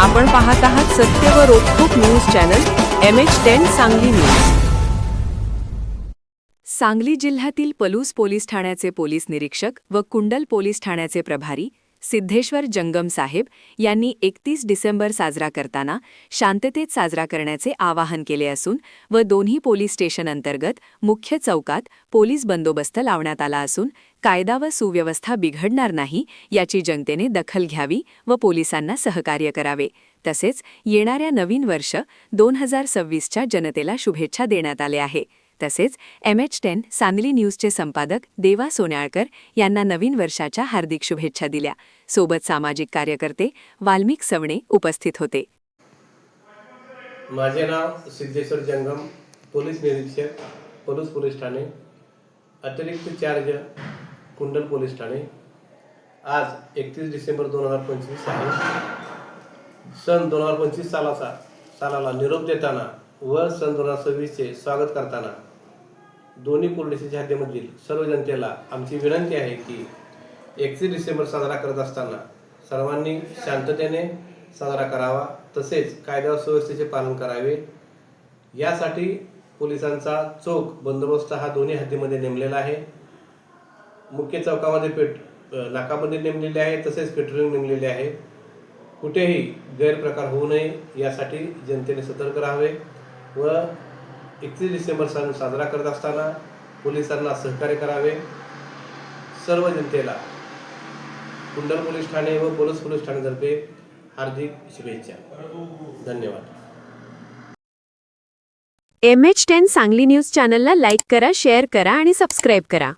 आपण पाहत आहात सत्य व रोखोक news channel M H ten Sangli news. Sangli जिल्ह्यातील पलूस पोलीस ठाण्याचे पोलीस निरीक्षक व कुंडल पोलीस ठाण्याचे प्रभारी सिद्धेश्वर जंगम साहेब यांनी एकतीस डिसेंबर साजरा करताना शांततेत साजरा करण्याचे आवाहन केले असून व दोन्ही पोलीस स्टेशन अंतर्गत मुख्य चौकात पोलीस बंदोबस्त लावण्यात आला असून कायदा व सुव्यवस्था बिघडणार नाही याची जनतेने दखल घ्यावी व पोलिसांना सहकार्य करावे. तसेच येणाऱ्या नवीन वर्ष दोन हजार सव्वीसच्या जनतेला शुभेच्छा देण्यात आले आहे तसेच एम एच टेन सांगली न्यूजचे संपादक देवा सोन्याळकर यांना नवीन वर्षाच्या हार्दिक शुभेच्छा दिल्या. सोबत सामाजिक कार्यकर्ते वाल्मिक सवणे उपस्थित होते. माझे नाव सिद्धेश्वर जंगम पोलीस निरीक्षक पोलीस पोलीस ठाणे अतिरिक्त चार्ज कुंडल पोलीस ठाणे. आज एकतीस डिसेंबर दोन हजार पंचवीस आहे. सन दोन हजार पंचवीस सालाचा सालाला निरोप देताना व सन दोन हजार सव्वीसचे स्वागत करताना दोन्ही पोलिसांच्या हद्दीमधील सर्व जनतेला आमची विनंती आहे की एकतीस डिसेंबर साजरा करत असताना सर्वांनी शांततेने साजरा करावा तसेच कायदा सुव्यवस्थेचे पालन करावे. यासाठी पोलिसांचा चोख बंदोबस्त हा दोन्ही हद्दीमध्ये नेमलेला आहे. मुख्य चौकामध्ये पेट नाकामध्ये नाकाबंदी नेमलेली आहे तसेच पेट्रोलिंग नेमलेले आहे. कुठेही गैरप्रकार होऊ नये यासाठी जनतेने सतर्क राहावे व एकतीस डिसेंबर सण साजरा करत असताना पोलिसांना सहकार्य करावे. सर्व जनतेला कुंडल पोलीस ठाणे व पोलीस पोलीस ठाणेतर्फे हार्दिक शुभेच्छा. धन्यवाद. M H ten Sangli news चॅनलला लाईक करा शेअर करा आणि सबस्क्राईब करा.